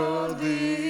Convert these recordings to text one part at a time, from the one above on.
world is.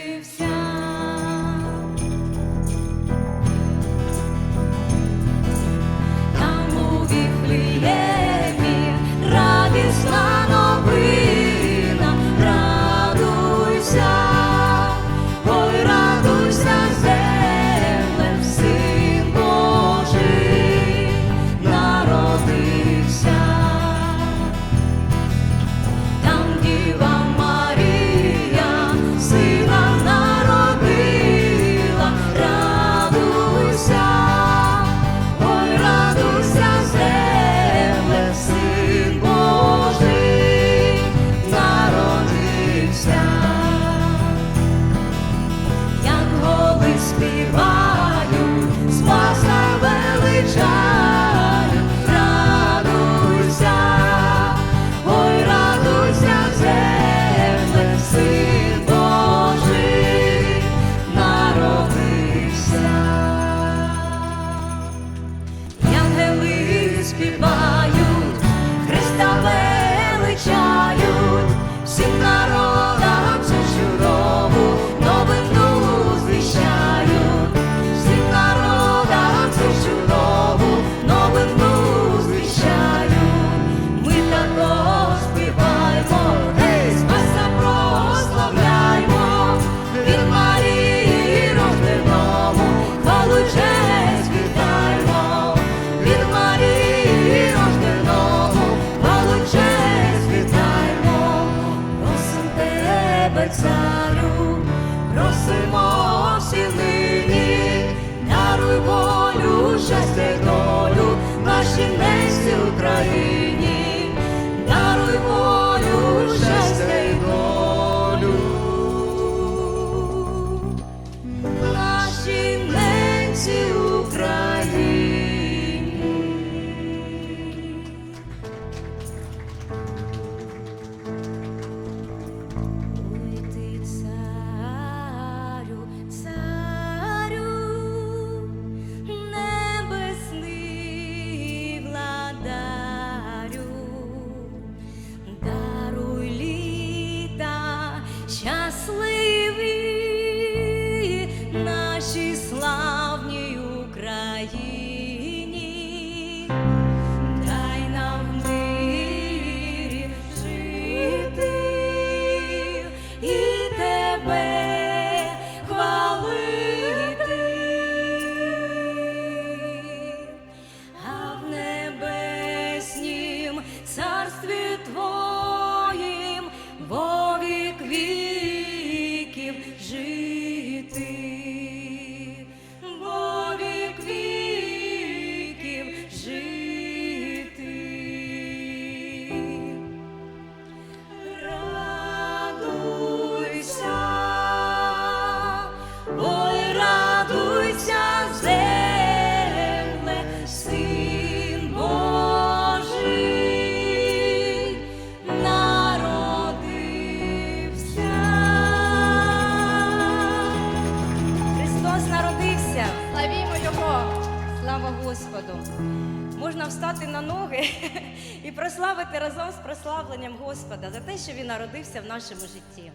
можна встати на ноги і прославити разом з прославленням Господа за те, що він народився в нашому житті.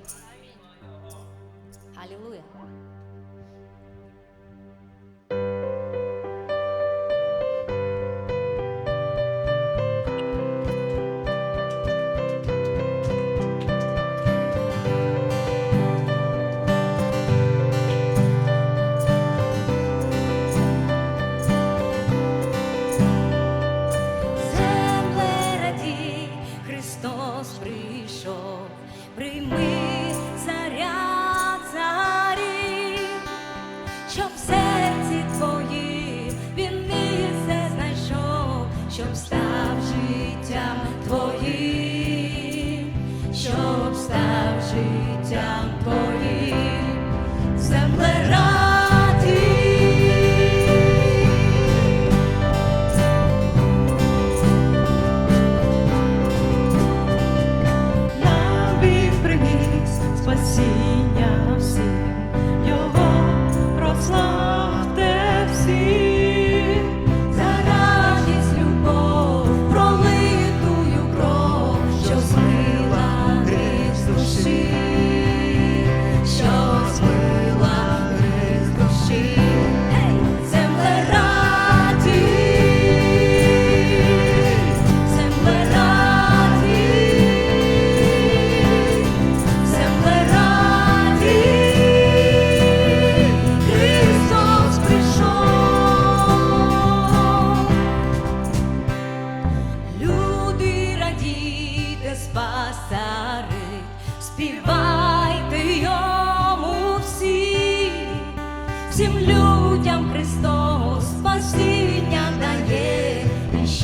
Алілуя!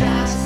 just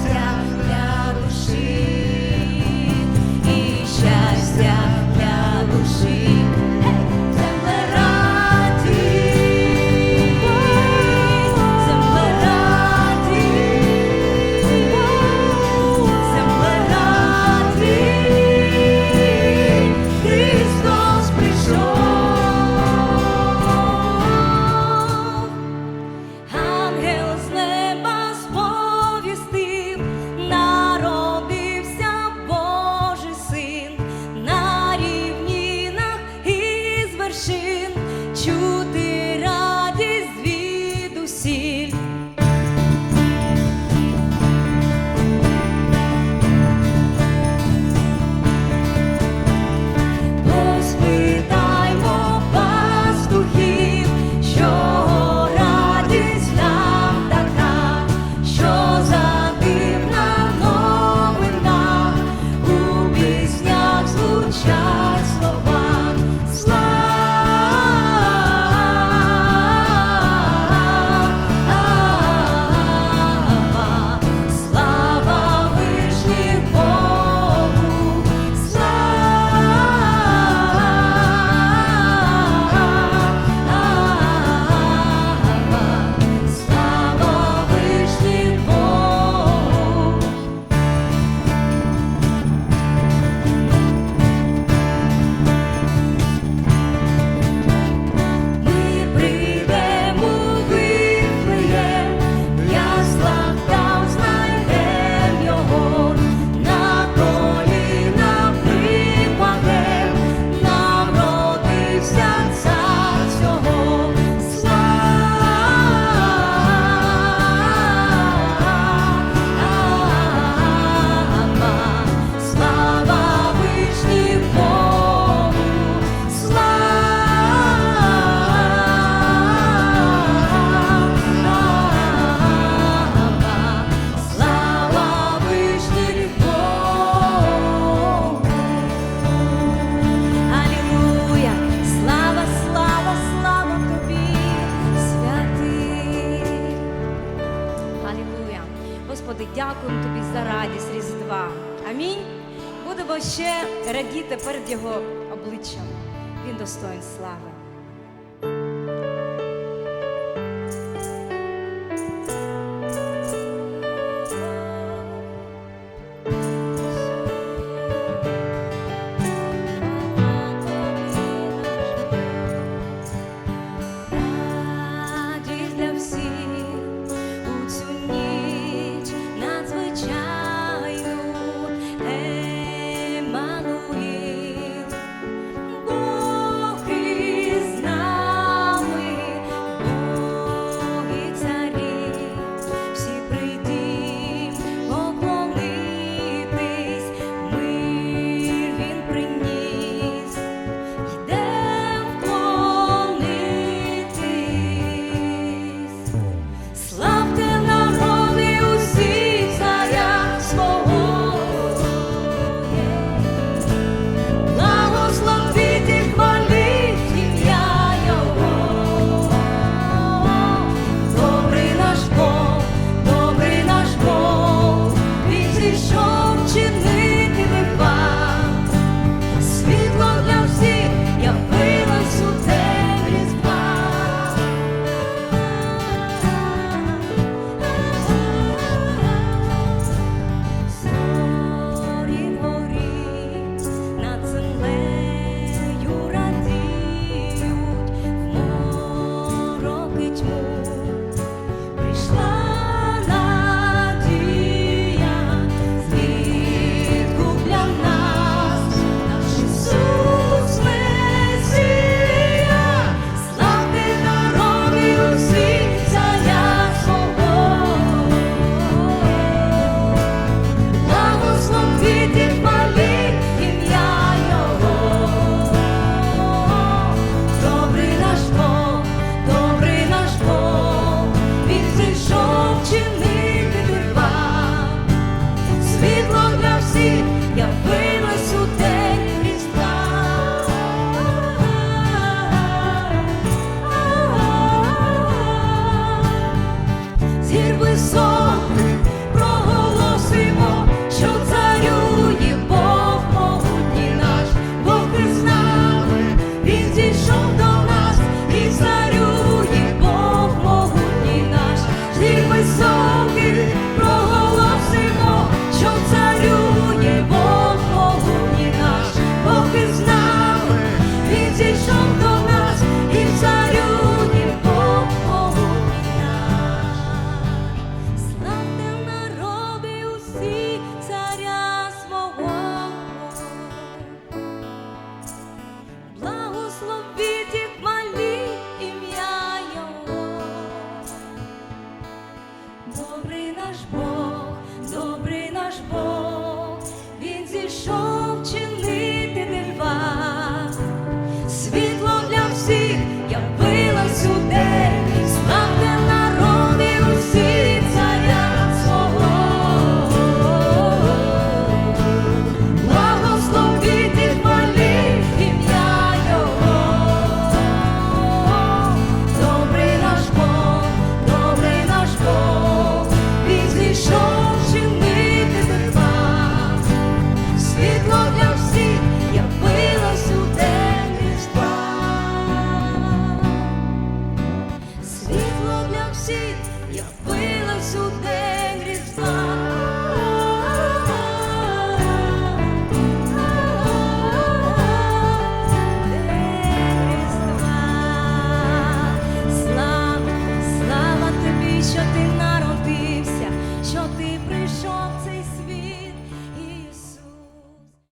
та радість Різдва. Амінь. Будемо ще радіти перед Його обличчям. Він достоїн слави.